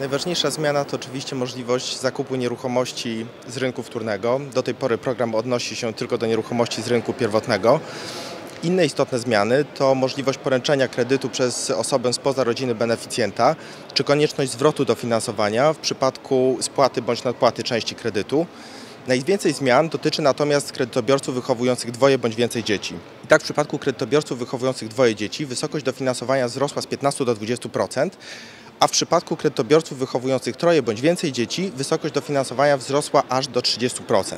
Najważniejsza zmiana to oczywiście możliwość zakupu nieruchomości z rynku wtórnego. Do tej pory program odnosi się tylko do nieruchomości z rynku pierwotnego. Inne istotne zmiany to możliwość poręczenia kredytu przez osobę spoza rodziny beneficjenta, czy konieczność zwrotu dofinansowania w przypadku spłaty bądź nadpłaty części kredytu. Najwięcej zmian dotyczy natomiast kredytobiorców wychowujących dwoje bądź więcej dzieci. I tak w przypadku kredytobiorców wychowujących dwoje dzieci wysokość dofinansowania wzrosła z 15 do 20%, a w przypadku kredytobiorców wychowujących troje bądź więcej dzieci wysokość dofinansowania wzrosła aż do 30%.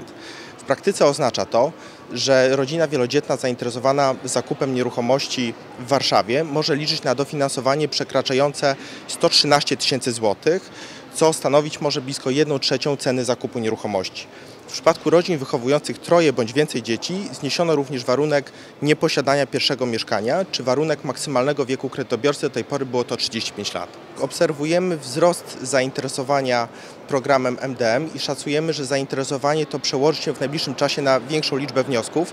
W praktyce oznacza to, że rodzina wielodzietna zainteresowana zakupem nieruchomości w Warszawie może liczyć na dofinansowanie przekraczające 113 tysięcy złotych, co stanowić może blisko 1 trzecią ceny zakupu nieruchomości. W przypadku rodzin wychowujących troje bądź więcej dzieci zniesiono również warunek nieposiadania pierwszego mieszkania, czy warunek maksymalnego wieku kredytobiorcy, do tej pory było to 35 lat. Obserwujemy wzrost zainteresowania programem MDM i szacujemy, że zainteresowanie to przełoży się w najbliższym czasie na większą liczbę wniosków.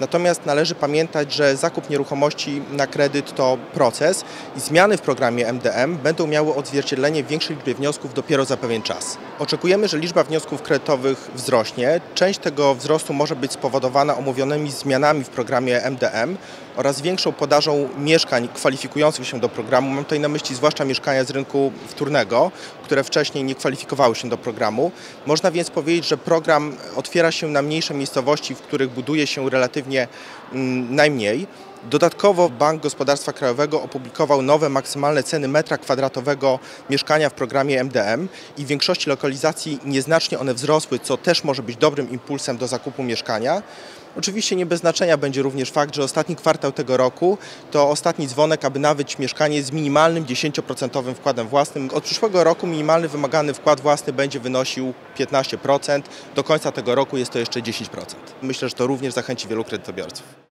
Natomiast należy pamiętać, że zakup nieruchomości na kredyt to proces i zmiany w programie MDM będą miały odzwierciedlenie w większej liczbie wniosków dopiero za pewien czas. Oczekujemy, że liczba wniosków kredytowych wzrośnie. Część tego wzrostu może być spowodowana omówionymi zmianami w programie MDM oraz większą podażą mieszkań kwalifikujących się do programu. Mam tutaj na myśli zwłaszcza mieszkania z rynku wtórnego, które wcześniej nie kwalifikowały się do programu. Można więc powiedzieć, że program otwiera się na mniejsze miejscowości, w których buduje się relatywnie mm, najmniej. Dodatkowo Bank Gospodarstwa Krajowego opublikował nowe maksymalne ceny metra kwadratowego mieszkania w programie MDM i w większości lokalizacji nieznacznie one wzrosły, co też może być dobrym impulsem do zakupu mieszkania. Oczywiście nie bez znaczenia będzie również fakt, że ostatni kwartał tego roku to ostatni dzwonek, aby nabyć mieszkanie z minimalnym 10% wkładem własnym. Od przyszłego roku minimalny wymagany wkład własny będzie wynosił 15%, do końca tego roku jest to jeszcze 10%. Myślę, że to również zachęci wielu kredytobiorców.